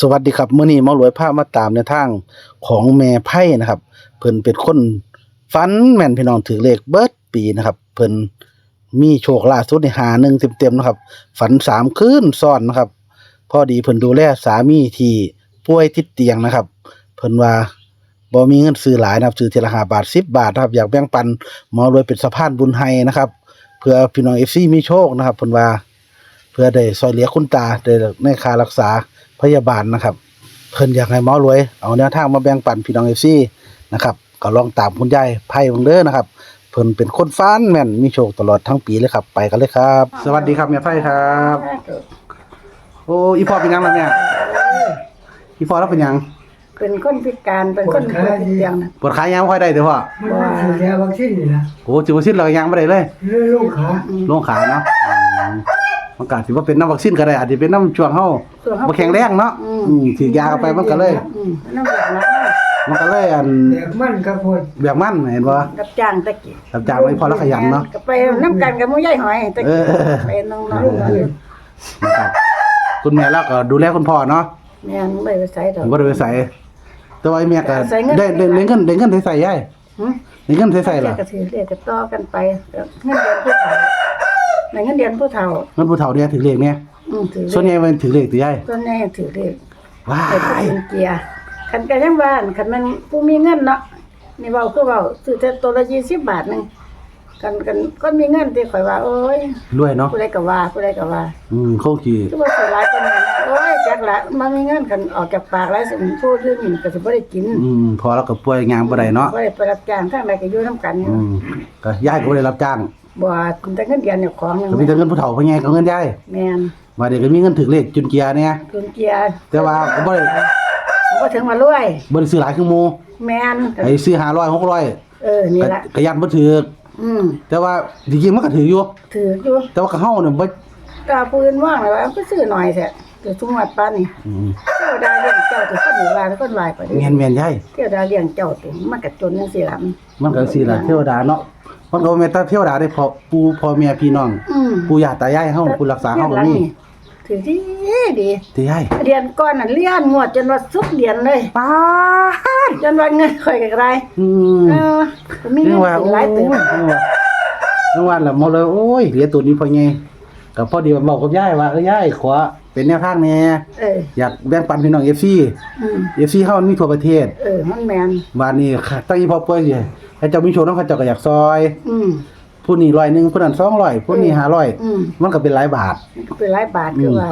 สวัสดีครับมื้อนี้มารวยพามาตามในทางของแม่ไพ่นะครับ เพิ่นเป็นคนฝันแม่นพี่น้องถือเลขเบิร์ดปีนะครับ เพิ่นมีโชคล่าสุดในหาหนึ่งเต็มๆนะครับ ฝันสามคืนซ้อนนะครับ พอดีเพิ่นดูแลสามีที่ป่วยติดเตียงนะครับ เพิ่นว่าบ่มีเงินซื้อหลายนะครับซื้อทีละ5บาท10บบาทนะครับ อยากแบ่งปันมารวยเป็นสะพานบุญให้นะครับ เพื่อพี่น้อง FC มีโชคนะครับเพิ่นว่า เพื่อได้ซอยเหลือคุณตาได้ในค่ารักษา พยาบาลนะครับ เพิ่นอยากให้หมอรวย เอาแนวทางมาแบ่งปันพี่น้อง FC นะครับก็ลองตามคุณยายไพ่เบิ่งเด้อนะครับ เพิ่นเป็นคนฟ้านแม่นมีโชคตลอดทั้งปีเลยครับ ไปกันเลยครับ สวัสดีครับแม่ไพ่ครับ โอ้อีพ่อเป็นหยังล่ะเนี่ยอีพ่อแล้วเป็นหยังเป็นคนพิการเป็นคนป่วยติดเตียงนะปวดขายังบ่ค่อยได้เด้อพ่อมันว่าฉีดยาวัคซีนนี่นะโอ้จิบวัคซีนเราก็ยังบ่ได้เลยเรื่องลูกขาลงขาเนาะอื มมันก็อาจสิว่าเป็นน้ำวัคซีนก็ได้อาจจะเป็นน้ำช่วงเฮาส่วนเขาบ่แข็งแรงเนาะอืมฉีดยาเข้าไปมันก็เลย อืมน้ำแบบนั้นนะมันก็เลยอันเด็กมันกับพวดแบบมันเห็นบ่กับจ้างตะกี้รับจ้างไว้พอแล้วขยันเนาะ ก็ไปน้ำกันกับมือใหญ่หอยตะเอกี้อไปน้องๆลูกน้องเด็กนะครับคุณแม่แล้วก็ดูแลคุณพ่อเนาะแม่นไม่ไปใส่ดอกผมก็ได้ไปใส่แต่ว่าไอ้แม่ก็ใส่เงิน ได้ได้ได้เงินได้เงินใส่ใส่ยายหึ ได้เงินใส่ใส่ล่ะเรียกก็ถือเรียกก็ต่อกันไปเงินเดือนผู้เฒ่า ในเงินเดือนผู้เฒ่าเงินผู้เฒ่าเนี่ยถือเลขเนี่ยอืมถือส่วนใหญ่มันถือเลขติยายต้นนี้ถือเลขว้าไปยเป็นเกียร์คันก็ยังบ้านคันมันผู้มีเงินเนาะนี่เว้าคือเว้าซื้อแต่ตัวละ20บาทหนึงกันกันก็มีเงินที่ข่อยว่าโอ้ยรวยเนาะผู้ใดก็ว่าผู้ใดก็ว่า อืมคงสิคือว่าสิหลายคนนั้นโอ้ยจักละมันมีเงินกันออกจากปากแล้วสิพูดเรื่องนี้ก็สิบ่ได้กินอืมพอแล้วก็ป่วยงานบ่ได้เนาะบ่ได้ไปรับจ้างทางใดก็อยู่นํกันนี่อืมก็ยายก็บ่ได้รับจ้าง บ่คุณแต่เงินเดือนเนี่ยของนึงก็มีแต่เงินผู้เฒ่าเพิ่นไงก็เงินยายแม่นว่าเด็กก็มีเงินถือเลขจุนเกียร์เนี่ยทุนเกียร์แต่ว่าก็บ่ได้บ่ถึงมารวยบ่ได้ซื้อหลายคือหมู่แม่นไอ้ซื้อ500 600เออนี่ก็ล่ะก็ยันบ่ถืออืมแต่ว่าจริงๆมันก็ถืออยู่ ถืออยู่ Dạ. แต่ว่าก็เฮาเนี่ยบ่กาปืนว่างเลยว่าก็ซื้อหน่อยแท้ถือทุกวัดปานนี่อืมเทวดาเลี้ยงเจ้าตัวคนนี่ว่าคนวายกว่านี้แม่นแม่นยายเทวดาเลี้ยงเจ้าตัวมันก็จนจังซี่ล่ะมันก็สิล่ะเทวดาเนาะ มันก็บ่แม่นแต่เทวดาได้พอปู่พ่อแม่พี่น้องอืมปู่ย่าตายายเฮาผู้รักษาเฮาก็มีถือที่ดีติยายเรียนก่อนน่ะเรียนงวดจนว่าสุดเรียนเลย ป้าดจนว่าเงินค่อยกระไรอืม เออมีเรื่เงิอนงว่าสิโอ้หลายยเติมเรื่องว่าเรื่องว่าล่ะหมดเลยโอ้ยเหลือตัวนี้พอไงก็พอดีว่าบอกกับยายว่าเอ้ยยายขอเป็นแนวทางแหน่เอออยากแบ่งปันพี่น้อง FC อืม FC เฮามันมีทั่วประเทศเออมันแมนว่านี่ค่ะตั้งอีพอป่วยสิ ให้เจ้ามีโชว์นำเขาเจ้าก็อยากซอย อืม ผู้นี้100นึงผู้นั้น200ผู้นี้อืม500มันก็เป็นหลายบาทเป็นหลายบาทคือว่า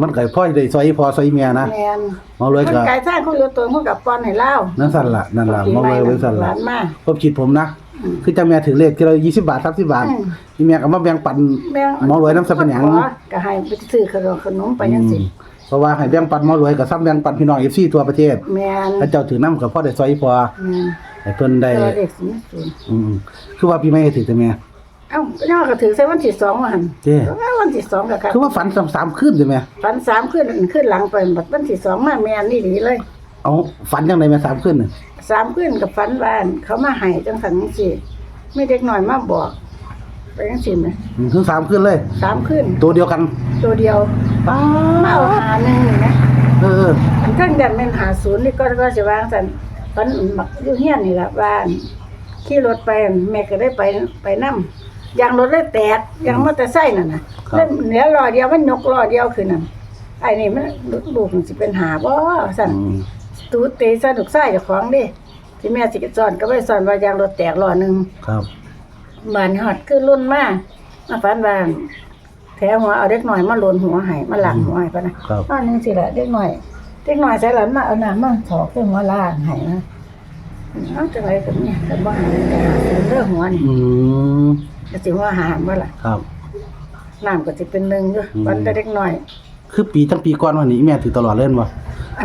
มันก็พอได้ซอยอีพอซอยอีเมียนะแมนหมอเลยคนก็กายท่างเขาเหลือตัวเขากับป้อนให้เล่านั่นสั่นล่ะนั่นล่ะหมอเลยไว้สั่นหล่ะลานมา ผมคิดผมนะอืมคือจะแม่ถือเลขที่เรา20 บาท30บาทอืม อีเมียก็มาแบ่งปันแม่งหมอรวยน้ำสับปะหยังขอก็ให้ไปซื้อขนมขนมไปจังซี่เพราะว่าให้แบ่งปันหมอรวยก็ซ้ำแบ่งปันพี่น้อง FC ทั่วประเทศแมนถ้าเจ้าถือน้ำก็พอได้ซอยพอ แม่น ให้เพิ่นได้แต่ว่าเด็กสิศูนย์อืมคือว่าพี่ไม่ให้ถือแต่แม่ เอ้าย่อก็ถือใส่วันที่สองว่าหั่นเด้เอ้าวันที่สองก็ครับคือว่าฝันซ้ำๆขึ้นใช่ไหมฝันสามขึ้นขึ้นหลังไปบัดวันที่สองมาแม่นนี่ดีเลยเอาฝันจังไดแม่สามขึ้นน่ะสามขึ้นกับฝันบ้านเขามาให้จังสันจังซี่มีเด็กหน่อยมาบอกไปจังซี่แหมอืมถึงสามขึ้นเลย สามขึ้นตัวเดียวกันตัวเดียวป้ามาเอาหาหนึ่งนี่นะ เอออันข้างดันเป็นหาศูนย์นี่ก็ก็จะวางสัน ฝันมักอยู่เฮียนนี่ละบ้านขี่รถไปแม่ก็ได้ไปไปนํยางรถเลยแตกยางมอเตอร์ไซค์นั่นน่ะเล่นเหลือล้อเดียวมันยกล้อเดียวคือนั่นไอ้นี่มันลูกมันสิเป็นหาบ่สั่น อืมตูเตสนุกไส้เจ้าของเดิที่แม่สิสอนก็ไปสอนว่ายางรถแตกล้อหนึงครับบ้านฮอดคือรุ่นมามาฝันว่าแถวหัวเอาเด็กหน่อยมาโลนหัวให้มาล้างหัวให้ปะนะครับ อันนึงสิละเด็กหน่อย เด็กหน่อยใส่หลานมาเอาน้ำมาถอกใส่หัวล้างให้นะเอาจังไรกันเนี่ยกันบ่หาไปหาซื้อเรื่องหัวนี่อืมก็สิหัวหาบ่ล่ะครับ น้ำก็สิเป็นหนึ่งอยู่อืม วันแต่เด็กหน่อยคือปีตั้งปีก่อนวันนี้แม่ถือตลอดเล่นบ่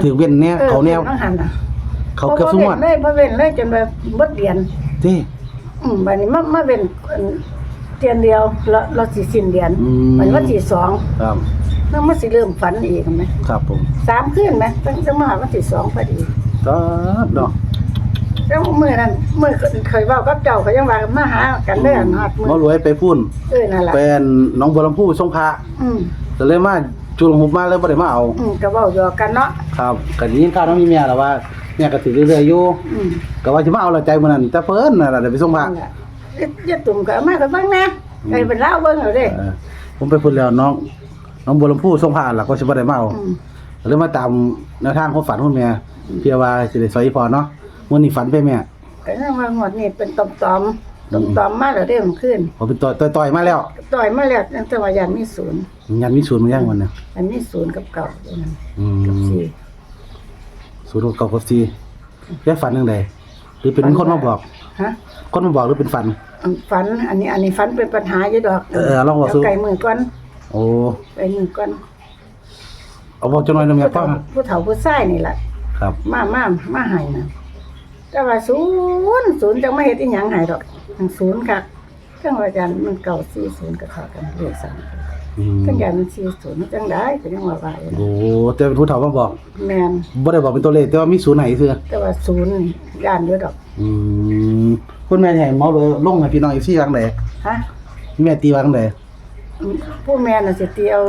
ถือเว้นแนวเขาแนว ต้องหันน่ะเขาเกือบสมวดบ่เว้นเลยบ่เว้นเลยจนแบบเบิดเดือนเด้อืมบัดนี้มามาเป็นอันเดือนเดียวเราเราสิสิ้นเดือนอืม มันวันที่สองครับ แล้วมันสิเริ่มฝันอีกเห็นไหมครับผมสามคืนไหมตั้งแต่มาวันที่สองพอดีก็เนาะแล้วมื้อนั้นมื้อเคยเว้ากับเจ้าเขายังว่ามาหากันเด้อฮอดมื้หมออรวยไปพุ่นเออนั่นล่ะเป็นหน้องบัวลำพูทรงพระอืมก็เลยมาจุลหุบมาเลยบ่ได้มาเอา อืมก็เว้าหยอกกันเนาะครับก็ได้ยินข่าวน้องมีแม่แล้วว่าแม่ก็สิเรื่อยๆอยู่อืมก็ว่าสิมาเอาละใจมื้อนั้นแต่เพิ่นน่ะล่ะได้ไปส่งพระนั่นแหละเอ๊ะอย่าตุ่มก็เอามาก็เบิ่งนะไอ้เป็นลาวเบิ่งเอาเด้เออผมไปพูดแล้วน้อง น้องบัวลำพูส่งพระล่ะก็สิบ่ได้มาเอาอืมก็เลยมาตามแนวทางความฝันของแม่เพื่อว่าสิได้ซอยอีพอเนาะมื้อนี้ฝันไปแม่ก็นั่งว่างวดนี้เป็นตอมตอมตอมตอมๆมาแล้วเด้มันขึ้นผมเป็นต่อยต่อยๆมาแล้วต่อยมาแล้วตั้งแต่ว่ายันมีศูนย์ยันมีศูนย์มาย่างวันน่ะอันนี้ศูนย์กับเก่าอยู่นั่นอืกับมสี่ศูนย์กับเก่ากับสี่แค่ฝันจังไดหรือเป็นคนมาบอก ฮะคนมาบอกหรือเป็นฝัน อันฝัน อันนี้อันนี้ฝันเป็นปัญหาอยู่ดอกเออลองบอกสิเดี๋ยวไก่มือก่อน โอ้ไก่มือก่อนเอาบอกจังหน่อยนะแม่ผู้ป้าเฒ่าผู้เฒ่าผู้ชายนี่แหละครับ มามามาให้นะแต่ว่าศูนย์ศูนย์จังไม่เฮ็ดอีหยังให้ดอกทางศูนย์ค่ะจังว่าอาจารย์มันเก่าสี่ศูนย์ก็เข้ากันเลขสามอืมจังอย่างมันสี่ศูนย์จังได้ก็ยังว่าว่าอยู่นะโอ้แต่เป็นผู้เฒ่ามาบอกแม่นบ่ได้บอกเป็นตัวเลขแต่ว่ามีศูนย์ไหนเสื้อแต่ว่าศูนย์นี่ย่านอยู่ดอกอืมคุณแม่ใหญ่เมาเลยลงให้พี่น้องอีกที่วางใดฮะแม่ตีวางใด ผู้แม่น่ะสิตีเอา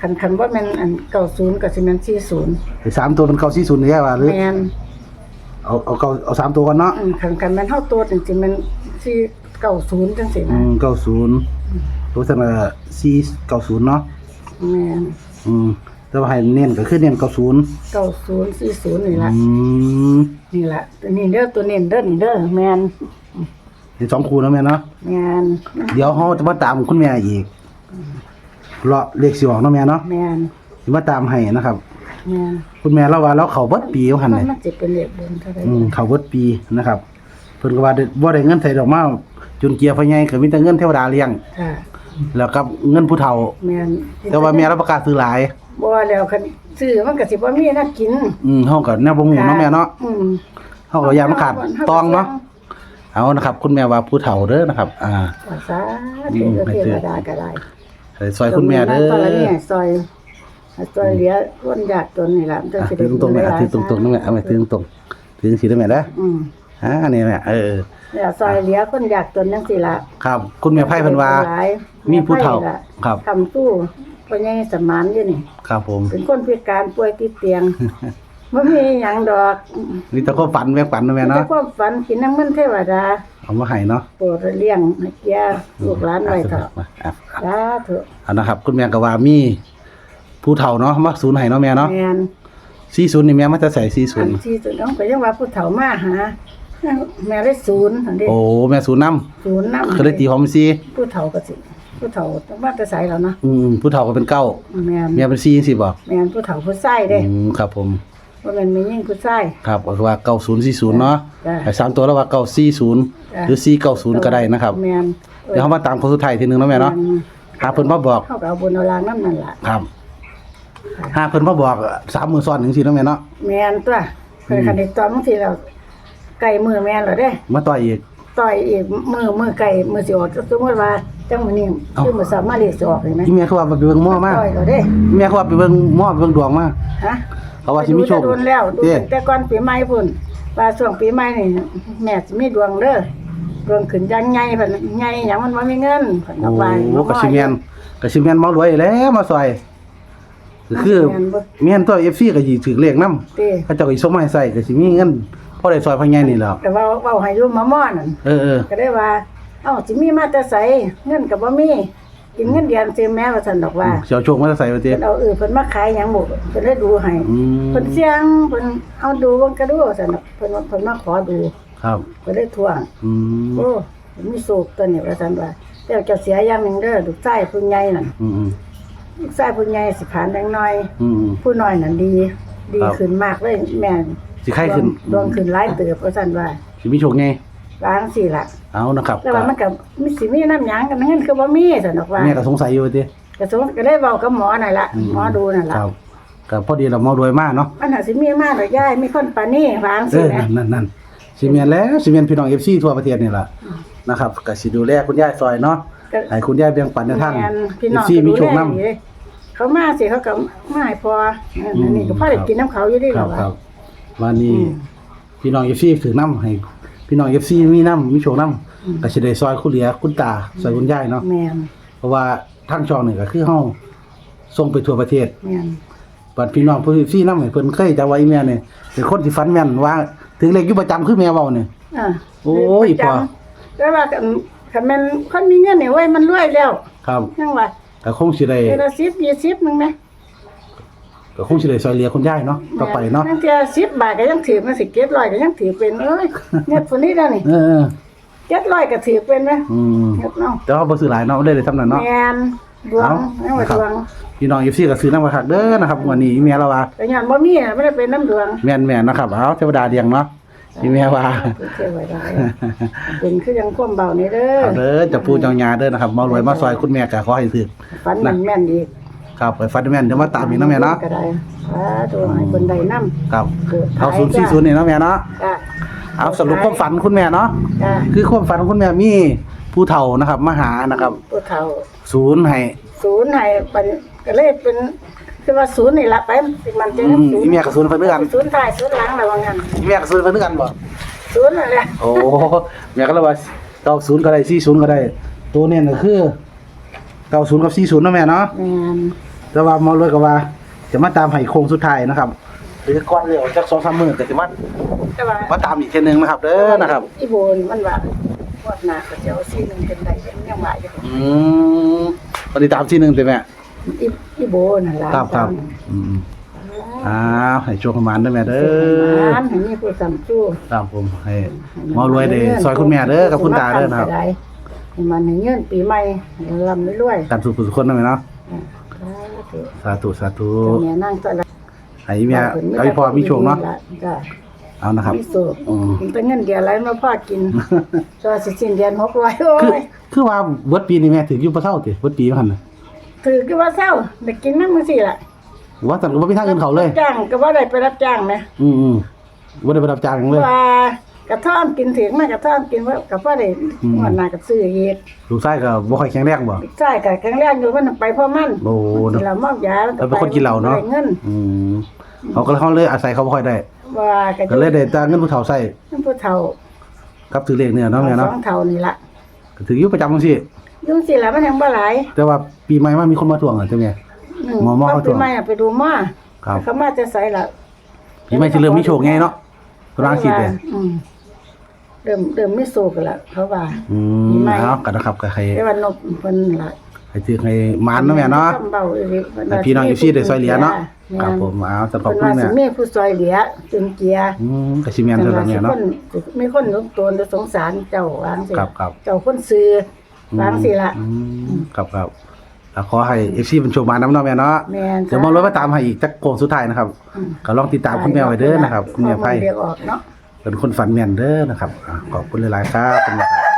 คันคันว่าแม่นอันเก่าศูนย์กับสิแม่นสี่ศูนย์ไอ้สามตัวมันเข้าสี่ศูนย์แค่ว่าหรือแม่นเอาเอาเก้าเอาสามตัวก่อนเนาะอืมคันคันแม่นเฮาตัวจริงๆมันสี่เก่าศูนย์จังซี่อืนะมเก้าศูนย์รู้สึกว่าสี่เก้าศูนย์เนาะแม่นอืมแต่ว่าให้เน้นก็คือเน้นเก้าศูนย์เก่าศูนย์สี่ศูนย์นี่ล่ะอืมนี่ล่ะตัวนี้เด้อตัวนี้เด้อนี่เด้อแม่น นี่สองคู่เนาะแม่เนาะแม่นเดี๋ยวเขาจะมาตามคุณแม่อีกเลาะเลขสิออกเนาะแม่เนาะแม่นสิมาตามให้นะครับ แม่นคุณแม่เราว่าเราเขาเบิดปีว่าหั่นมัเลยนสิเป็นเลขบนเท่าใดอืมเขาเบิดปีนะครับ เพิ่นก็ว่าได้บ่ได้เงินใส่ดอกไม้จุนเกียร์พ่อใหญ่ก็มีแต่เงินเทวดาเลี้ยง ค่ะแล้วกับเงินผู้เฒ่า แม่นแต่ว่าแม่เราประกล้าศซื้อหลาย บ่แล้วคันซื้อมันก็สิบ่มีน่ากินอืมเฮาก็แนวบ่ฮู้เนาะแม่เนาะอืม เฮาก็อยากมาขาดตองเนาะ เอานะครับ คุณแม่ว่าผู้เฒ่าเด้อนะครับ อ่าสาธุเทวดาก็ได้ให้ซอยคุณแม่เด้ตอนนี้อซอยซอยเหลือคนยากจนนี่ล่ะมันจะอะสิถืได้อตรงๆแม่อะหลายถือตรงๆนะแม่เอาแม่ถือตรงๆถือสิได้แม่เด้ออืมอ่านี่แม่เออแล้วซอยเหลือคนยากจนจังซี่ล่ะครับ คุณแม่ไพ่เพิ่นว่าหลยมีผู้เฒ่าแม่ไผ่ล่ะครับทำตู้พ่อใหญ่สมานอยู่นี่ครับผมเป็นคนพิการป่วยติดเตียง บ่มีหยังดอกมีแต่ความฝันแม่ฝันนะแม่แต่เนาะความฝันกินน้ำมันเทวดาเอามาให้เนาะโปรดเลี้ยงให้เกียรลูกหลานไว้เถอะมาอะสาธุเอานะครับ คุณแม่ก็ว่ามีผู้เฒ่าเนาะมาศูนย์ให้เนาะแม่เนาะแม่น40นี่แม่มาแต่ใส่อัน40ที่สุดน้องก็ยังว่าผู้เฒ่ามาหาแม่ได้ศูนย์อันนี้โอ้แม่ศูนย์นํศูนย์นำก็เลยตีความเป็นสี่ผู้เฒ่าก็สิผู้เฒ่าต้องมาแต่ไสแล้วเนาะอืมผู้เฒ่าก็เป็นเก้าแม่นแม่เป็น4จังซี่บ่แม่นผู้เฒ่าผู้ชายเด้อืมครับผม บ่แม่นมียิ่งผู้ชายครับก็คือว่า9040เนาะจ้ะไอ้สามตัวแล้วว่า940หรือ490ก็ได้นะครับ แม่นเดี๋ยวเฮามาตามคนสุดท้ายทีนึงเนาะแม่เนาะหาเพิ่นมาบอกเขาก็เอาบุญเอาลางน้ำนั่นล่ะ ครับหาเพิ่นมาบอกสามมือซ้อนจังซี่เนาะแม่เนาะ แม่นตัวเคยคันได้ตอนบางทีเราไก่มือแม่นเหรอเด้ มาต่อยอีก ต่อยอีกมือมือไก่มือสิออกสมมติว่า จังมื้อนี้เอ้าคือมือสามารถเรียกสิออกเห็นไหมที่แม่เขาว่าไปเบิ่งหม้อมาต่อยเหรอเด้แม่เขาว่าไปเบิ่งหม้อไปเบิ่งดวงมาฮะเขาว่าสิมีโชคดูแต่โดนแล้วดูเด้ตั้งแต่ก่อนปีใหม่พุ่นว่าช่วงปีใหม่นี่แม่สิมีดวงเด้อดวงขึ้นยังไงเพิ่นไงหยังมันบ่มีเงินเพิ่นโอ้เอาไว้โหกะสิแม่นกะสิแม่นเมารวยแล้วมาซอยก็คือแม่นตัว FC ก็สิถือเลขนำเต้เขาเจ้าก็สิส่งมาให้ใส่ก็สิมีเงินพอได้ซอยพ่อใหญ่นี่แหล้วแต่ว่าเว้าให้อยู่มาม่อนั่นเออเออก็ได้ว่า เอ้าสิมีมาแต่ไสเงินก็บ่มีกินเงินเดือนซื้อแม่ว่าซั่นดอกว่าเสียวโชคมาใส่ไว้ติเพิ่นเอาเออเพิ่นมาขายหยังบ่เพิ่นได้ดูให้อืมเพิ่นเสียงเพิ่นเอาดูเบิ่งก็ดูว่าซั่นดอกเพิ่นว่าเพิ่นมาขอดูครับเพิ่นได้ทวง อืมโอ้มีโศกตัวนี้ว่าซั่นว่าแต่เจ้าเสียอย่างหนึงเด้อลูกชายผู้ใหญ่นั่นอืมอืมลูกชายผู้ใหญ่สิผ่านแดงน้อยอืมอืม ผู้น้อยนั่นดี ดีครับ ขึ้นมากเลยแม่นสิไข้ขึ้นดวงขึ้นหลายเติบว่าซั่นว่าสิมีโชคไง ล้างสิล่ะเอานะครับแต่ว่ามันก็มีสิมีน้ำหยังกันเงินคือบ่มีซั่นดอกว่าแม่ก็สงสัยอยู่ติก็สมก็ได้เว้ากับหมอนั่นล่ะหมอดูนั่นคล่ะรับก็พอดีเราเมารวยมากเนาะมันน่ะสิมีมาดอกยายมีคนปานนี้วางเอสิอแหมนั่นนั่นนั่นสิเมียนแล้วสิเมียนพี่น้อง FC ทั่วประเทศนี่ล่ะนะครับก็สิดูแลคุณยายซอยเนาะก็ให้คุณยายแบ่งปันในทางแม่นพี่น้อง FC มีโชคนำก็ดูแลดีเขามาสิเขาก็มาให้พออันนี้ก็พอได้กินน้ำเขาอยู่ดีคแล้รับวครับวันนี้อืมพี่น้อง FC ถือน้ำให้ พี่น้อง FC มีน้ำมีโชคนำก็สิได้ซอยคุณเหลียคุณตาซอยคุณยายเนาะแม่นเพราะว่าทางช่องนี่ก็คือเฮาส่งไปทั่วประเทศแม่นบัดพี่น้องผู้ซี่นำให้เพิ่นเคยจะว่าอีแม่นี่เป็นคนที่ฝันแม่นว่า ถึงเลขอยู่ประจำคือแม่เว้านี่อ่าโอ้ยประจำพ่อแต่ว่าคันคันแม่นคนมีเงินนี่เว้ยมันรวยแล้ว ครับจังว่าก็คงสิได้เดือนละ10 20นึงแหม ก็คงสิได้ซอยเหลือคุณยายเนาะต่อไปเนาะนั่นเที่ย10บาทก็ยังถือมันสิเก็บร้อยก็ยังถือเป็นเอ้ยเงินคนนี้แล้วนี่เออเก็บร้อยก็ถือเป็นไหมๆอืมเก็บเนาะแต่ว่าบ่ซื้อหลายเนาะได้เลยทำนั้นเนาะแม่นดวงเอายังว่าครับดวงพี่น้อง FC ก็ซื้อนำมาคักเด้อนะครับวันนี้อีแม่เราว่าแต่ย้อนบ่มีน่ะบ่ได้เป็นน้ำดวงแม่นๆนะครับเอาเทวดาเดียงเนาะอีแม่ว่าเก็บไว้ได้เป็นคือยังความเบานี่เด้อเอาเด้อจะปูเจ้าญาเด้อนะครับมารวยมาซอยคุณแม่ก็ขอให้ถึกฝันแม่นแม่นอีก ครับไปฟัดแม่นเดี๋ยวมาตามอีกเนาะแม่เนาะก็ได้สาธุให้เพิ่นได้นำครับเกิดเอา040นี่เนาะแม่เนาะจ้ะเอาสรุปความฝันคุณแม่เนาะจ้ะคือความฝันของคุณแม่มีผู้เฒ่านะครับมาหานะครับผู้เฒ่าศูนย์ให้ศูนย์ให้เป็นก็เลยเป็นคือว่าศูนย์นี่ละไปสิมันจะอืมศูนอีย์แม่กับศูนย์เพิ่นคือกันศูนย์ท้ายศูนย์หลังระวังกันอีแม่กับศูนย์เพิ่นคือกันบ่ศูนย์นั่นแหละโอ้แม่ก็เลยว่าเก้าศูนย์ก็ได้สี่ศูนย์ก็ได้ ตัวเนี่ยก็คือเก้าศูนย์กับสี่ศูนย์เนาะแม่เนาะ แม่น แต่ว่าหมอรวยก็ว่า จะมาตามให้โค้งสุดท้ายนะครับหรือก่อนเร็วจักสองสามมื้อก็สิมาแต่ว่ามาตามอีกเทื่อนึงนะครับเด้อนะครับ อีโบนมันว่าพวดหน้าก็จะเอาซีหนึงเป็นได้ยังยังว่าอยู่อืมปฏิตามที่หนึ่งใช่ไหมอีอีโบนั่นล่ะครับครับอืมอ้าวให้โชคประมาณด้วยแม่เด้เอออให้มีผู้สำสู้ครับผมให้หมอรวยเด้อซอยคุณแม่เด้อกับคุณตาเด้อนะครับให้มันให้เงินปีใหม่ให้ร่ำรวยการสู่ผู้สุขคนนั่นแหละเนาะๆอ่า สาธุสาธุสาธุเจ้าแม่นั่งตะละให้แม่เอาพี่พ่อมีโชคเนาะจ้ะเอานะครับมีโชคอืมแต่เงินเดือนไรมาพ่อกินจอสิสิ้นเดือน600โอ้คือยคือว่าเบิดปีนี้แม่ถึงอยู่บ่เท่าติเบิดปีมันน่ะถือคือว่าเศร้าได้กินนำจังซี่ล่ะว่าแต่บ่มีทางเงินเขาเลยจ้างก็บ่ได้ไปรับจ้างนะอืมๆบ่ได้ไปรับจ้างหยังเลยว่า กระท่อมกินถึงมากระท่อมกินว่ากับพ่อได้อืมวันหน้าก็ซื้ออีกลูกชายก็บ่ค่อยแข็งแรงบ่ใช่ก็ครั้งแรกอยู่มันไปเพราะมันโอ้กินเหล้ามอบยาแล้วเป็นคนกินเหล้าเนาะได้เงินอืมเขาก็เขาเลยอาศัยเขาบ่ค่อยได้ว่าก็ก็เลยได้แต่เงินผู้เฒ่าใช้ผู้เฒ่ากับถือเลขเนี่ยเนาะแม่เนาะสองเฒ่านี่ล่ะก็ถืออยู่ประจำจังซี่ยุ่งสิล่ะมันยังบ่หลายแต่ว่าปีใหม่มามีคนมาทวงอะใช่ไหมอืหมอหมอพเขาตรวจปีใหม่อะไปดูหม้อครับเขามาจะใส่ล่ะปีใหม่สิเริ่มมีโชคไงเนาะร้านคิดเลยอืม เริ่มเริ่มมีโศกแล้วเขาว่าอืปีมใหม่เอากันนะครับก็ให้แต่ว่านกเพิ่นล่ะให้ถือให้มานเนาะแม่เนาะคำเบาอีหลีเพิ่ให้พี่น้องอยู่ซี่ได้ซอยเหลือเนาะแม่ครับผมเอาจะขอบเพิ่นคุณว่าแม่สิมีผู้ซอยเหลือจนเกียร์อืมก็สิแม่นเท่านั้นแม่เนาะ มีคนรู้ตัวจะสงสารเจ้าวางสิครับครับ เจ้าคนซื้อวางสิละอืมครับครับแล้วขอให้ FC เป็นโชคมานำเนาะแม่เนาะ แม่นเดี๋ยวมารถมาตามให้อีกจักโค้งสุดท้ายนะครับอืมก็ลองติดตามคุณแม่ไว้เด้อนะครับคุณแม่ไผเรียกออกเนาะ เป็นคนฝันแม่นเด้อนะครับอะขอบคุณหลายๆครับคุณแม่ครับ